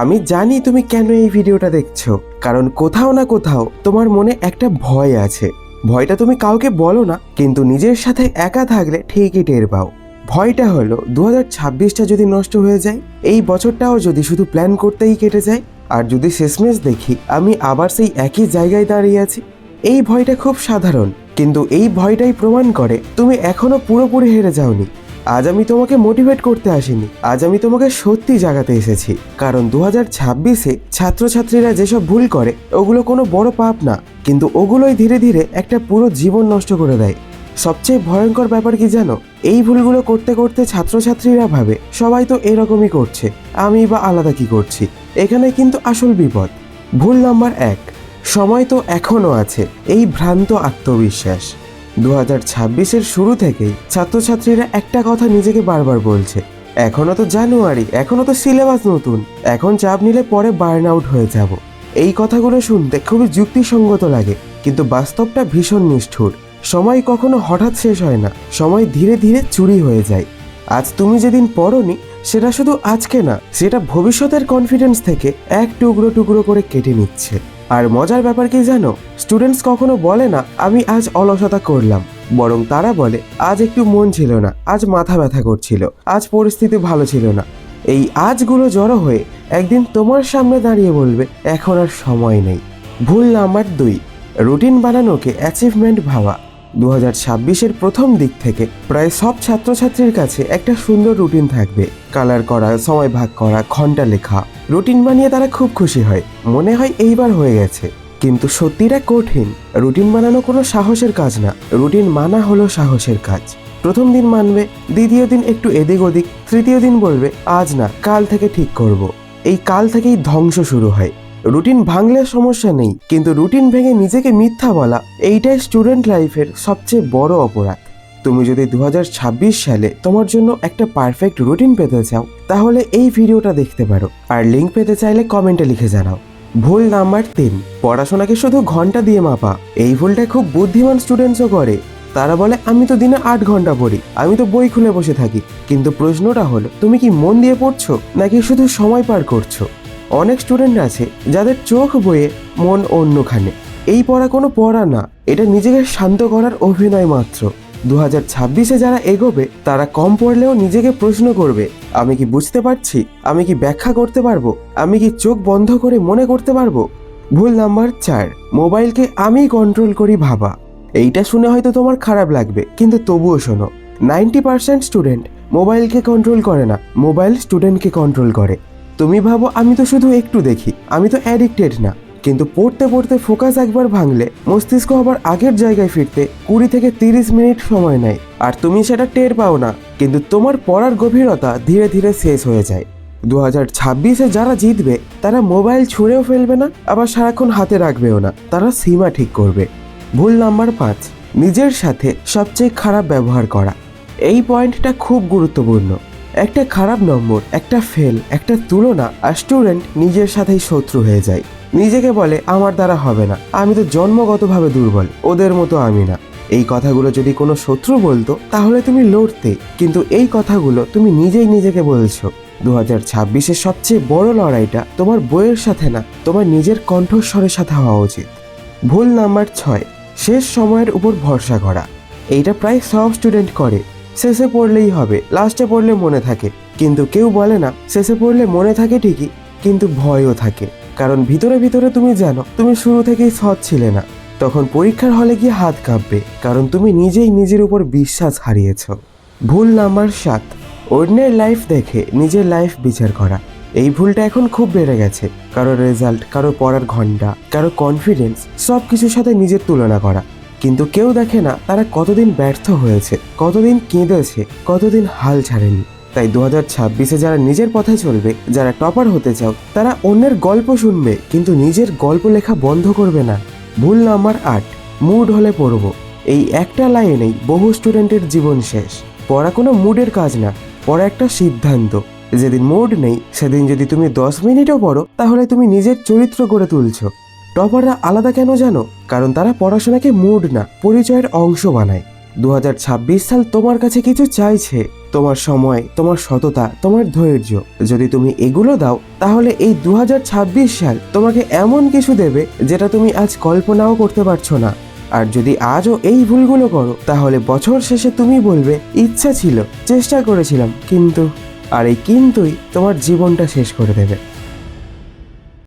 আমি জানি তুমি কেন এই ভিডিওটা দেখছ, কারণ কোথাও না কোথাও তোমার মনে একটা ভয় আছে। ভয়টা তুমি কাউকে বলো না, কিন্তু নিজের সাথে একা থাকলে ঠিকই টের পাও। ভয়টা হলো দু হাজার ছাব্বিশটা যদি নষ্ট হয়ে যায়, এই বছরটাও যদি শুধু প্ল্যান করতেই কেটে যায়, আর যদি শেষমেশ দেখি আমি আবার সেই একই জায়গায় দাঁড়িয়ে আছি, এই ভয়টা খুব সাধারণ, কিন্তু এই ভয়টাই প্রমাণ করে তুমি এখনও পুরোপুরি হেরে যাওনি। আজ আমি তোমাকে মোটিভেট করতে আসিনি। আজ আমি তোমাকে সত্যি জাগাতে এসেছি। কারণ দু হাজার ছাব্বিশে ছাত্রছাত্রীরা যেসব ভুল করে, ওগুলো কোনো বড় পাপ না, কিন্তু ওগুলোই ধীরে ধীরে একটা পুরো জীবন নষ্ট করে দেয়। সবচেয়ে ভয়ঙ্কর ব্যাপার কি জানো? এই ভুলগুলো করতে করতে ছাত্রছাত্রীরা ভাবে, সবাই তো এরকমই করছে, আমি বা আলাদা কি করছি? এখানে কিন্তু আসল বিপদ। ভুল নাম্বার এক, সময় তো এখনও আছে, এই ভ্রান্ত আত্মবিশ্বাস। দু হাজার ছাব্বিশের শুরু থেকেই ছাত্রছাত্রীরা একটা কথা নিজেকে বারবার বলছে। এখনও তো জানুয়ারি, এখনও তো সিলেবাস নতুন। এখন চাপ নিলে পরে বার্ন আউট হয়ে যাব। এই কথাগুলো শুনতে খুবই যুক্তিসঙ্গত লাগে, কিন্তু বাস্তবটা ভীষণ নিষ্ঠুর। সময় কখনো হঠাৎ শেষ হয় না, সময় ধীরে ধীরে চুরি হয়ে যায়। আজ তুমি যেদিন পড়নি, সেটা শুধু আজকে না, সেটা ভবিষ্যতের কনফিডেন্স থেকে এক টুকরো টুকরো করে কেটে নিচ্ছে। আর মজার ব্যাপার কি জানো? স্টুডেন্টস কখনো বলে না, আমি আজ অলসতা করলাম। বরং তারা বলে, আজ একটু মন ছিল না, আজ মাথা ব্যথা করছিল, আজ পরিস্থিতি ভালো ছিল না। এই আজগুলো জড়ো হয়ে একদিন তোমার সামনে দাঁড়িয়ে বলবে, এখন আর সময় নেই। ভুল নাম্বার দুই রুটিন বানানোকে অ্যাচিভমেন্ট ভাবা। দু হাজার ছাব্বিশের প্রথম দিক থেকে প্রায় সব ছাত্রছাত্রীর কাছে একটা সুন্দর রুটিন থাকবে। কালার করা, সময় ভাগ করা, ঘণ্টা লেখা। রুটিন বানিয়ে তারা খুব খুশি হয়। মনে হয় এইবার হয়ে গেছে। কিন্তু সত্যিটা কঠিন। রুটিন বানানো কোনো সাহসের কাজ না। রুটিন মানা হলো সাহসের কাজ। প্রথম দিন মানবে, দ্বিতীয় দিন একটু এদিক ওদিক, তৃতীয় দিন বলবে, আজ না, কাল থেকে ঠিক করব। এই কাল থেকেই ধ্বংস শুরু হয়। রুটিন ভাঙলে সমস্যা নেই, কিন্তু রুটিন ভেঙে নিজেকে মিথ্যা বলা, এইটাই স্টুডেন্ট লাইফের সবচেয়ে বড় অপরাধ। তুমি যদি দু হাজার ছাব্বিশ সালে তোমার জন্য একটা পারফেক্ট রুটিন পেতে চাও, তাহলে এই ভিডিওটা দেখতে পারো। আর লিঙ্ক পেতে চাইলে কমেন্টে লিখে জানাও। ভুল নাম্বার তিন, পড়াশোনাকে শুধু ঘণ্টা দিয়ে মাপা। এই ভুলটা খুব বুদ্ধিমান স্টুডেন্টসও করে। তারা বলে, আমি তো দিনে আট ঘণ্টা পড়ি, আমি তো বই খুলে বসে থাকি। কিন্তু প্রশ্নটা হলো, তুমি কি মন দিয়ে পড়ছো, নাকি শুধু সময় পার করছ? অনেক স্টুডেন্ট আছে, যাদের চোখ বয়ে মন অন্যখানে। এই পড়া কোনো পড়া না, এটা নিজেকে শান্ত করার অভিনয় মাত্র। দু হাজার ছাব্বিশে যারা এগোবে, তারা কম পড়লেও নিজেকে প্রশ্ন করবে, আমি কি বুঝতে পারছি? আমি কি ব্যাখ্যা করতে পারব? আমি কি চোখ বন্ধ করে মনে করতে পারব? ভুল নাম্বার চার, মোবাইলকে আমি কন্ট্রোল করি ভাবা। এইটা শুনে হয়তো তোমার খারাপ লাগবে, কিন্তু তবুও শোনো। নাইনটি পার্সেন্ট স্টুডেন্ট মোবাইলকে কন্ট্রোল করে না, মোবাইল স্টুডেন্টকে কন্ট্রোল করে। তুমি ভাবো, আমি তো শুধু একটু দেখি, আমি তো অ্যাডিক্টেড না। কিন্তু পড়তে পড়তে ফোকাস একবার ভাঙলে মস্তিষ্ক আবার আগের জায়গায় ফিরতে কুড়ি থেকে তিরিশ মিনিট সময় নেয়। আর তুমি সেটা টের পাও না, কিন্তু তোমার পড়ার গভীরতা ধীরে ধীরে শেষ হয়ে যায়। দু হাজার ছাব্বিশে যারা জিতবে, তারা মোবাইল ছুঁড়েও ফেলবে না, আবার সারাক্ষণ হাতে রাখবেও না। তারা সীমা ঠিক করবে। ভুল নাম্বার পাঁচ, নিজের সাথে সবচেয়ে খারাপ ব্যবহার করা। এই পয়েন্টটা খুব গুরুত্বপূর্ণ। একটা খারাপ নম্বর, একটা ফেল, একটা তুলনা, আর স্টুডেন্ট নিজের সাথেই শত্রু হয়ে যায়। নিজেকে বলে, আমার দ্বারা হবে না। আমি তো জন্মগতভাবে দুর্বল, ওদের মতো আমি না। এই কথাগুলো যদি কোনো শত্রু বলতো, তাহলে তুমি লড়তে। কিন্তু এই কথাগুলো তুমি নিজেই নিজেকে বলছো। দু হাজার ছাব্বিশের সবচেয়ে বড় লড়াইটা তোমার বইয়ের সাথে না, তোমার নিজের কণ্ঠস্বরের সাথে হওয়া উচিত। ভুল নাম্বার ছয়, শেষ সময়ের উপর ভরসা করা। এইটা প্রায় সব স্টুডেন্ট করে। শেষে পড়লেই হবে, লাস্টে পড়লে মনে থাকে। কিন্তু কেউ বলে না, শেষে পড়লে মনে থাকে ঠিকই, কিন্তু ভয়ও থাকে। কারণ ভিতরে ভিতরে তুমি জানো, তুমি শুরু থেকেই সৎ ছিলে না। তখন পরীক্ষার হলে গিয়ে হাত কাঁপবে, কারণ তুমি নিজেই নিজের উপর বিশ্বাস হারিয়েছ। ভুল নাম্বার সাত অন্যের লাইফ দেখে নিজের লাইফ বিচার করা। এই ভুলটা এখন খুব বেড়ে গেছে, কারও রেজাল্ট কারও পড়ার ঘণ্টা, কারও কনফিডেন্স সব কিছুর সাথে নিজের তুলনা করা। কিন্তু কেউ দেখে না তারা কতদিন ব্যর্থ হয়েছে, কতদিন কেঁদেছে, কতদিন হাল ছাড়েনি। তাই দু হাজার ছাব্বিশে যারা নিজের পথে চলবে, যারা টপার হতে চাও, তারা অন্যের গল্প শুনবে, কিন্তু নিজের গল্প লেখা বন্ধ করবে না। ভুল নাম্বার আট, মুড হলে পড়ব। এই একটা লাইনেই বহু স্টুডেন্টের জীবন শেষ। পড়া কোনো মুডের কাজ না, পড়া একটা সিদ্ধান্ত। যেদিন মুড নেই, সেদিন যদি তুমি দশ মিনিটও পড়ো, তাহলে তুমি নিজের চরিত্র গড়ে তুলছো। টপাররা আলাদা কেন জানো? কারণ তারা পড়াশোনাকে মুড না, পরিচয়ের অংশ বানায়। দু হাজার ছাব্বিশ সাল তোমার কাছে কিছু চাইছে। তোমার সময়, তোমার সততা, তোমার ধৈর্য। যদি তুমি এগুলো দাও, তাহলে এই দু হাজার ছাব্বিশ সাল তোমাকে এমন কিছু দেবে যেটা তুমি আজ কল্পনাও করতে পারছ না। আর যদি আজও এই ভুলগুলো করো, তাহলে বছর শেষে তুমি বলবে, ইচ্ছা ছিল, চেষ্টা করেছিলাম, কিন্তু, আর এই কিন্তুই তোমার জীবনটা শেষ করে দেবে।